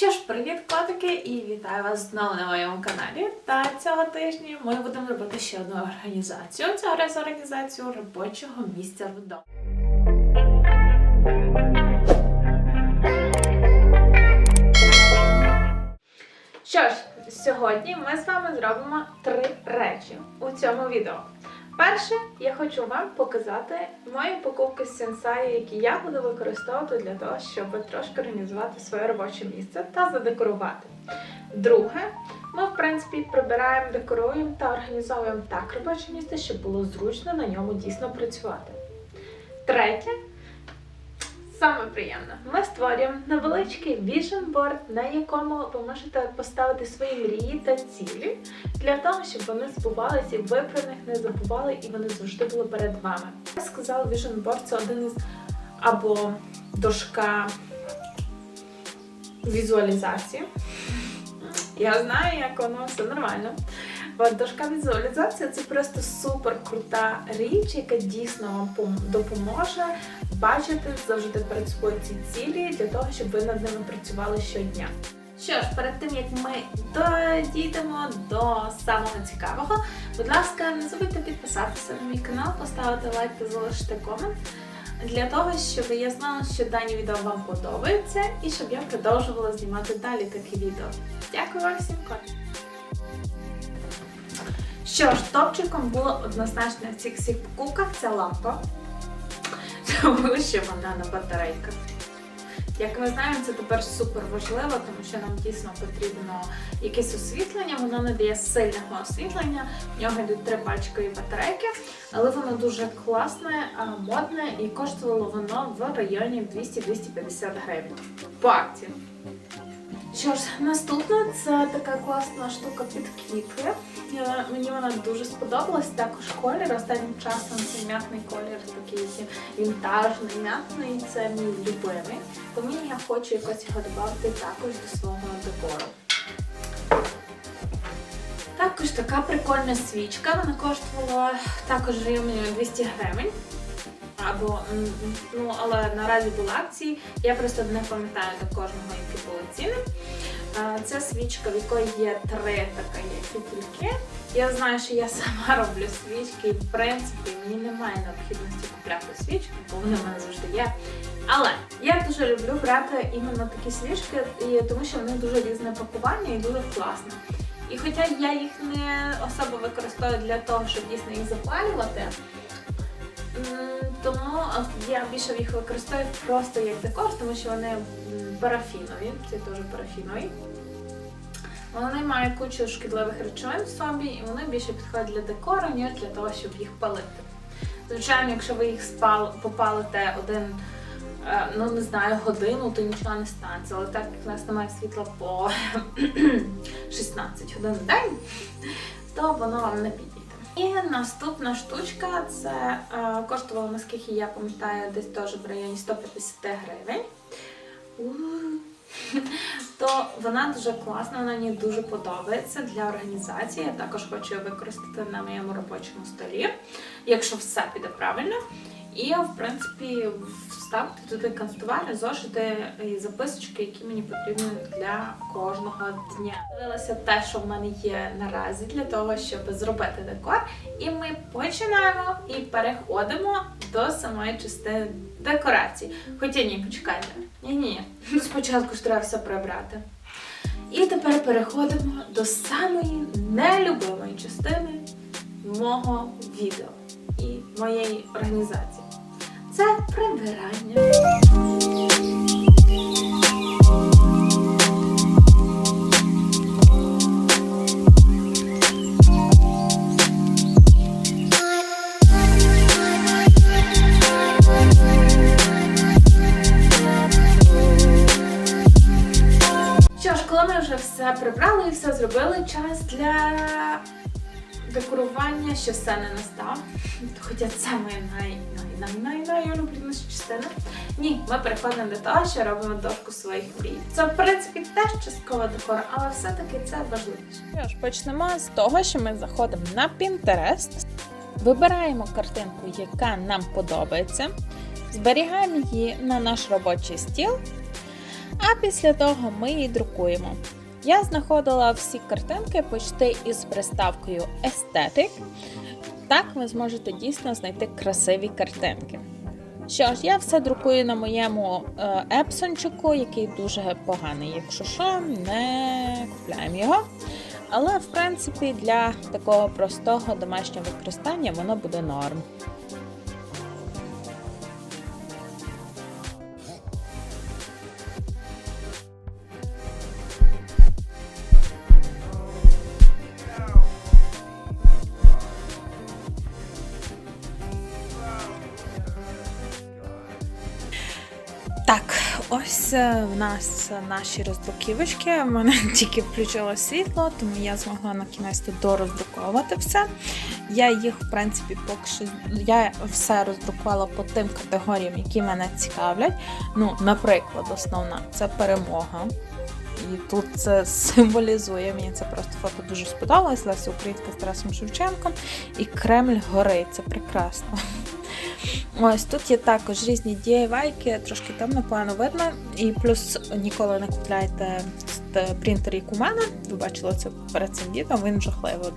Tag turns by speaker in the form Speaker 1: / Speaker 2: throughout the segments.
Speaker 1: Що ж, привіт, котики, і вітаю вас знову на моєму каналі. Та цього тижня ми будемо робити ще одну організацію. Цього разу організацію робочого місця вдома. Що ж, сьогодні ми з вами зробимо три речі у цьому відео. Перше, я хочу вам показати мої покупки з Сенсай, які я буду використовувати для того, щоб трошки організувати своє робоче місце та задекорувати. Друге, ми, в принципі, прибираємо, декоруємо та організовуємо так робоче місце, щоб було зручно на ньому дійсно працювати. Третє, Саме приємне. Ми створюємо невеличкий board, на якому ви можете поставити свої мрії та цілі для того, щоб вони збувалися, і ви про них не забували, і вони завжди були перед вами. Я сказала, board це один із або дошка візуалізації. Я знаю, як воно все нормально. От дошка візуалізації це просто супер крута річ, яка дійсно вам допоможе бачити завжди перед собою ці цілі для того, щоб ви над ними працювали щодня. Що ж, перед тим як ми дійдемо до самого цікавого, будь ласка, не забудьте підписатися на мій канал, поставити лайк та залишити комент. Для того, щоб я знала, що дані відео вам подобаються, і щоб я продовжувала знімати далі такі відео. Дякую вам всім котикам! Що ж, топчиком було однозначно в цих всіх покупках це лампа, тому що вона на батарейках. Як ми знаємо, це тепер супер важливо, тому що нам дійсно потрібно якесь освітлення. Воно не дає сильного освітлення. В нього йдуть три пачкові батарейки, але воно дуже класне, модне і коштувало воно в районі 200-250 гривень. По акції. Що ж, наступна це така класна штука під квіти. Е, Мені вона дуже сподобалась. Також колір. Останнім часом цей м'ятний колір такий вінтажний, м'ятний. Це мій любимий. Тому я хочу якось його додати також до свого декору. Також така прикольна свічка. Вона коштувала також районі 200 гривень. Або ну, але наразі були акції. Я просто не пам'ятаю до кожного, ціни. Це свічка, в якої є три така є фітільки. Я знаю, що я сама роблю свічки, і в принципі мені немає необхідності купляти свічки, бо вони в мене завжди є. Але я дуже люблю брати іменно такі свічки, тому що вони дуже різне пакування і дуже класно. І хоча я їх не особо використовую для того, щоб дійсно їх запалювати, тому я більше їх використовую просто як декор, тому що вони парафінові, це теж парафінові. Вони мають кучу шкідливих речовин в собі, і вони більше підходять для декору, ніж для того, щоб їх палити. Звичайно, якщо ви їх спал, попалите один, е, ну не знаю, годину, то нічого не станеться. Але так як в нас немає світла по 16 годин в день, то воно вам не підійде. І наступна штучка це е, коштувало, наскільки я пам'ятаю, десь теж в районі 150 гривень. То вона дуже класна, вона мені дуже подобається для організації. Я також хочу її використати на моєму робочому столі, якщо все піде правильно. І, в принципі, вставити туди канцтовари, зошити і записочки, які мені потрібні для кожного дня. Дивилася те, що в мене є наразі для того, щоб зробити декор. І ми починаємо і переходимо до самої частини декорації. Хоча ні, почекайте. Ні-ні. Спочатку ж треба все прибрати. І тепер переходимо до самої нелюбимої частини мого відео і моєї організації. Це прибирання. Зробили, час для декорування ще все не настав. Хоча це моя най, най, най, най, найулюбленіша частина. Ні, ми переходимо до того, що робимо дошку своїх мрій. Це, в принципі, теж частково декор, але все-таки це важливіше.
Speaker 2: Що ж, почнемо з того, що ми заходимо на Pinterest, вибираємо картинку, яка нам подобається, зберігаємо її на наш робочий стіл.
Speaker 1: А після того ми її друкуємо. Я знаходила всі картинки почти із приставкою Aesthetic. Так ви зможете дійсно знайти красиві картинки. Що ж, я все друкую на моєму е, епсончику, який дуже поганий. Якщо що, не купляємо його. Але в принципі для такого простого домашнього використання воно буде норм. Ось е, в нас наші роздруківочки. У мене тільки включило світло, тому я змогла на кінець дороздруковувати все. Я їх, в принципі, поки що я все роздрукувала по тим категоріям, які мене цікавлять. Ну, наприклад, основна це перемога. І тут це символізує. Мені це просто фото дуже сподобалось. Леся Українська з Тарасом Шевченком. І Кремль горить. Це прекрасно. Ось тут є також різні DIY, трошки там напевно видно. І плюс ніколи не купляйте принтер, як у мене. Ви бачили це перед цим відео, він жахливо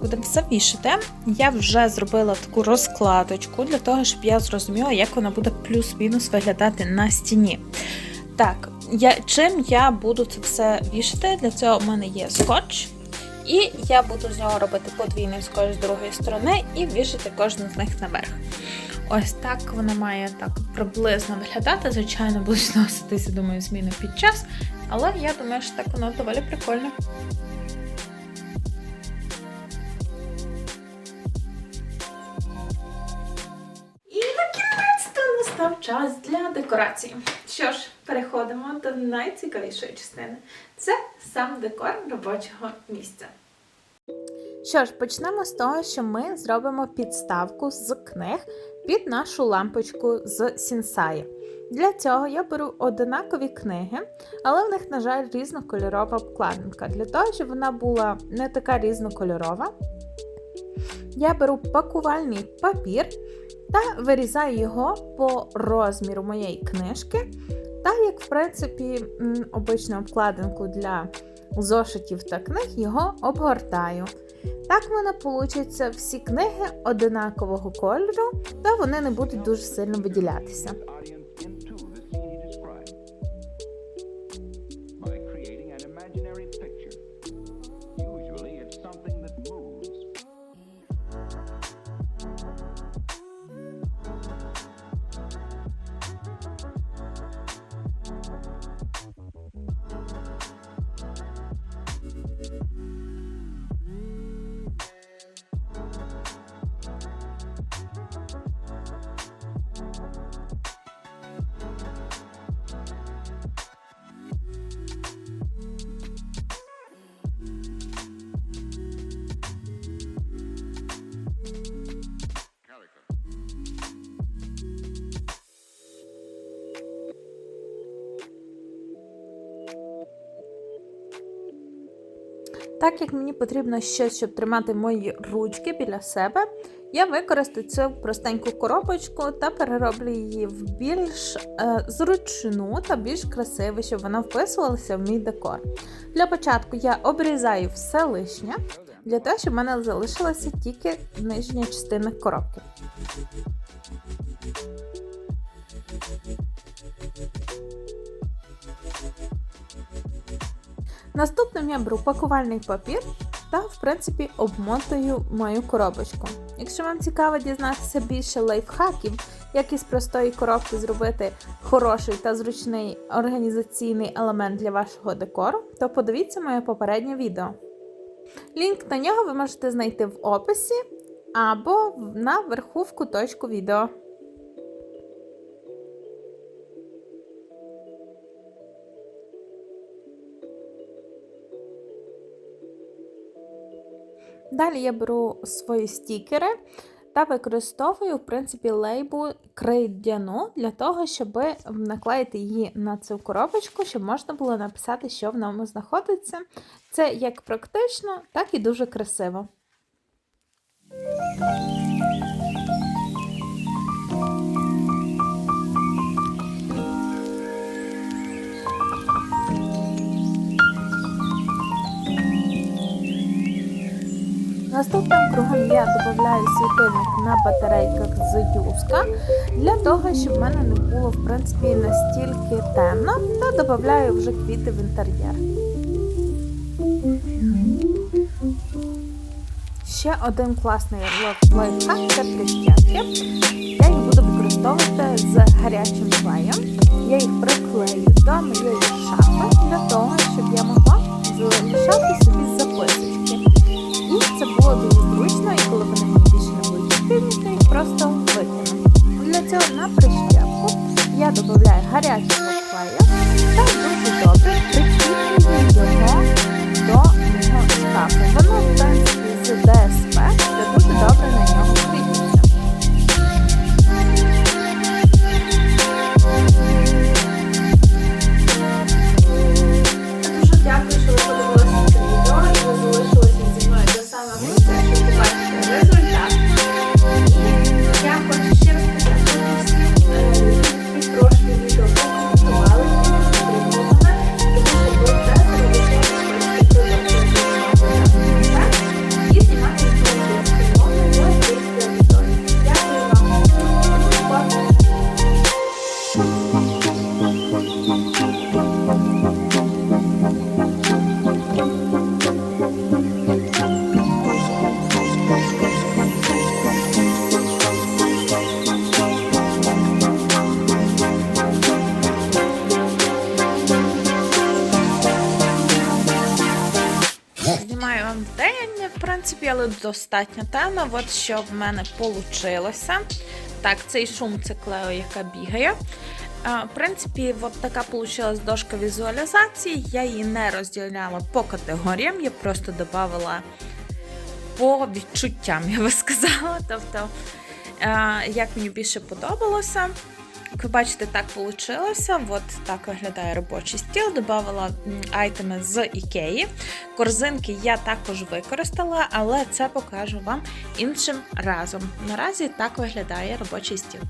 Speaker 1: Будемо все вішати. Я вже зробила таку розкладочку для того, щоб я зрозуміла, як вона буде плюс-мінус виглядати на стіні. Так, я, чим я буду це все вішати? Для цього в мене є скотч. І я буду з нього робити подвійний скотч з другої сторони і вішати кожен з них наверх. Ось так вона має так приблизно виглядати. Звичайно, будуть носитися, думаю, зміни під час. Але я думаю, що так воно доволі прикольно. І на кінець-то настав час для декорації. Що ж, переходимо до найцікавішої частини. Це сам декор робочого місця. Що ж, почнемо з того, що ми зробимо підставку з книг під нашу лампочку з Сінсаї. Для цього я беру одинакові книги, але в них, на жаль, різнокольорова обкладинка. Для того, щоб вона була не така різнокольорова, я беру пакувальний папір та вирізаю його по розміру моєї книжки. Так як, в принципі, обичну обкладинку для зошитів та книг його обгортаю. Так в мене получаться всі книги одинакового кольору, та вони не будуть дуже сильно виділятися. Так як мені потрібно щось, щоб тримати мої ручки біля себе, я використаю цю простеньку коробочку та перероблю її в більш е, зручну та більш красиву, щоб вона вписувалася в мій декор. Для початку я обрізаю все лишнє, для того, щоб в мене залишилася тільки нижня частина коробки. Наступним я беру пакувальний папір та, в принципі, обмотую мою коробочку. Якщо вам цікаво дізнатися більше лайфхаків, як із простої коробки зробити хороший та зручний організаційний елемент для вашого декору, то подивіться моє попереднє відео. Лінк на нього ви можете знайти в описі або на верху в куточку відео. Далі я беру свої стікери та використовую, в принципі, лейбу крейдяну для того, щоб наклеїти її на цю коробочку, щоб можна було написати, що в ньому знаходиться. Це як практично, так і дуже красиво. Наступним кругом я додаю світильник на батарейках з юска для того, щоб в мене не було в принципі настільки темно, та додаю вже квіти в інтер'єр. Ще один класний лайф- лайфхак це прищепки. Я їх буду використовувати з гарячим клеєм. Я їх приклею до моєї шафи для того, щоб я могла але достатньо темно. От що в мене вийшло. Так, цей шум це клео, яка бігає. В принципі, от така вийшла дошка візуалізації. Я її не розділяла по категоріям, я просто додавала по відчуттям, я би сказала. Тобто, як мені більше подобалося. Як ви бачите, так вийшло. От так виглядає робочий стіл. Добавила айтеми з Ікеї. Корзинки я також використала, але це покажу вам іншим разом. Наразі так виглядає робочий стіл.